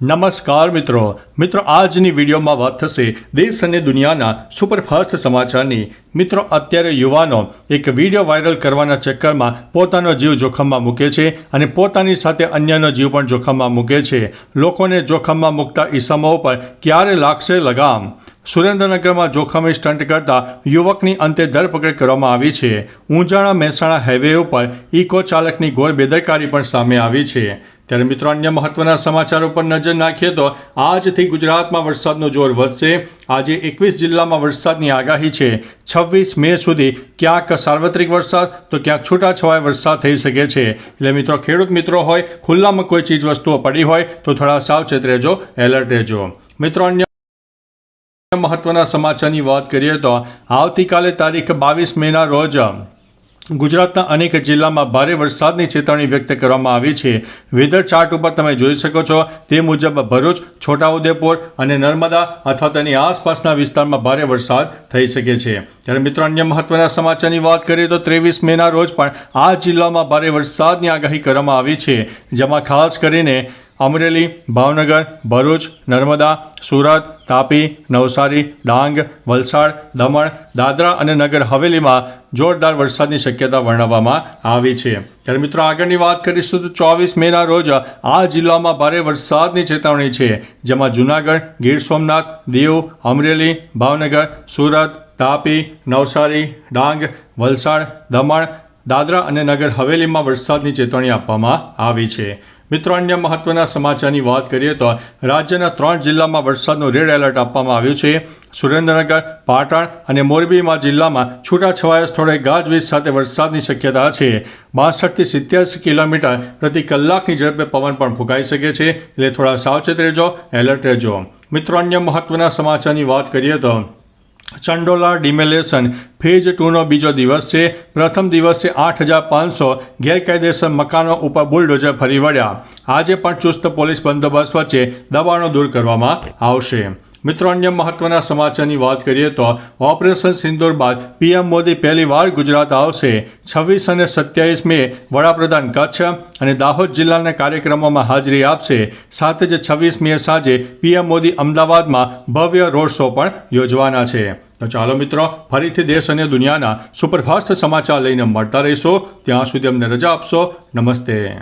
નમસ્કાર મિત્રો. મિત્રો, આજની વિડીયોમાં વાત થશે દેશ અને દુનિયાના સુપરફાસ્ટ સમાચારની. મિત્રો, અત્યારે યુવાનો એક વીડિયો વાયરલ કરવાના ચક્કરમાં પોતાનો જીવ જોખમમાં મૂકે છે અને પોતાની સાથે અન્યનો જીવ પણ જોખમમાં મૂકે છે. લોકોને જોખમમાં મૂકતા ઈસમો ઉપર ક્યારે લાગશે લગામ? સુરેન્દ્રનગરમાં જોખમી સ્ટન્ટ કરતા યુવકની અંતે ધરપકડ કરવામાં આવી છે. ઊંઝાણા મહેસાણા હાઈવે ઉપર ઇકો ચાલકની ઘોર બેદરકારી પણ સામે આવી છે. ત્યારે મિત્રો અન્ય મહત્વના સમાચાર ઉપર નજર નાખીએ તો આજથી ગુજરાતમાં વરસાદનો જોર વધશે. આજે એકવીસ જિલ્લામાં વરસાદની આગાહી છે. છવ્વીસ મે સુધી ક્યાંક સાર્વત્રિક વરસાદ, તો ક્યાંક છૂટાછવાયા વરસાદ થઈ શકે છે. એટલે મિત્રો, ખેડૂત મિત્રો હોય, ખુલ્લામાં કોઈ ચીજ વસ્તુઓ પડી હોય, તો થોડા સાવચેત રહેજો, એલર્ટ રહેજો. મિત્રો, અન્ય મહત્વના સમાચારની વાત કરીએ તો આવતીકાલે તારીખ બાવીસ મેના રોજ ગુજરાતના અનેક જિલ્લામાં ભારે વરસાદની ચેતવણી વ્યક્ત કરવામાં આવી છે. વેધર ચાર્ટ ઉપર તમે જોઈ શકો છો, તે મુજબ ભરૂચ, છોટાઉદેપુર અને નર્મદા અથવા તેની આસપાસના વિસ્તારમાં ભારે વરસાદ થઈ શકે છે. ત્યારે મિત્રો, અન્ય મહત્વના સમાચારની વાત કરીએ તો ત્રેવીસ મેના રોજ પણ આ જિલ્લામાં ભારે વરસાદની આગાહી કરવામાં આવી છે, જેમાં ખાસ કરીને અમરેલી, ભાવનગર, ભરૂચ, નર્મદા, સુરત, તાપી, નવસારી, ડાંગ, વલસાડ, દમણ, દાદરા અને નગર હવેલીમાં જોરદાર વરસાદની શક્યતા વર્ણવવામાં આવી છે. ત્યારે મિત્રો આગળની વાત કરીશું તો ચોવીસ મેના રોજ આ જિલ્લામાં ભારે વરસાદની ચેતવણી છે, જેમાં જૂનાગઢ, ગીર સોમનાથ, દીવ, અમરેલી, ભાવનગર, સુરત, તાપી, નવસારી, ડાંગ, વલસાડ, દમણ, દાદરા અને નગર હવેલીમાં વરસાદની ચેતવણી આપવામાં આવી છે. મિત્રો, અન્ય મહત્વના સમાચારની વાત કરીએ તો રાજ્યના ત્રણ જિલ્લામાં વરસાદનો રેડ એલર્ટ આપવામાં આવ્યું છે. સુરેન્દ્રનગર, પાટણ અને મોરબીમાં જિલ્લામાં છૂટાછવાયા સ્થળે ગાજવીજ સાથે વરસાદની શક્યતા છે. બાસઠથી સિત્યાસી કિલોમીટર પ્રતિ કલાકની ઝડપે પવન પણ ફૂંકાઈ શકે છે. એટલે થોડા સાવચેત રહેજો, એલર્ટ રહેજો. મિત્રો, અન્ય મહત્વના સમાચારની વાત કરીએ તો ચંડોલા, ડિમેલેશન ફેઝ ટુનો બીજો દિવસ છે. પ્રથમ દિવસે આઠ હજાર પાંચસો ગેરકાયદેસર મકાનો ઉપર બુલડોઝર ફરી વળ્યા. આજે પણ ચુસ્ત પોલીસ બંદોબસ્ત વચ્ચે દબાણો દૂર કરવામાં આવશે. મિત્રો, અન્ય મહત્વના સમાચારની વાત કરીએ તો ઓપરેશન સિંદૂર બાદ પીએમ મોદી પહેલીવાર ગુજરાત આવશે. છવ્વીસ અને સત્યાવીસ મે વડાપ્રધાન કચ્છ અને દાહોદ જિલ્લાના કાર્યક્રમોમાં હાજરી આપશે. સાથે જ છવ્વીસ મે સાંજે પીએમ મોદી અમદાવાદમાં ભવ્ય રોડ શો પણ યોજવાના છે. તો ચાલો મિત્રો, ફરીથી દેશ અને દુનિયાના સુપરફાસ્ટ સમાચાર લઈને મળતા રહીશો. ત્યાં સુધી અમને રજા આપશો. નમસ્તે.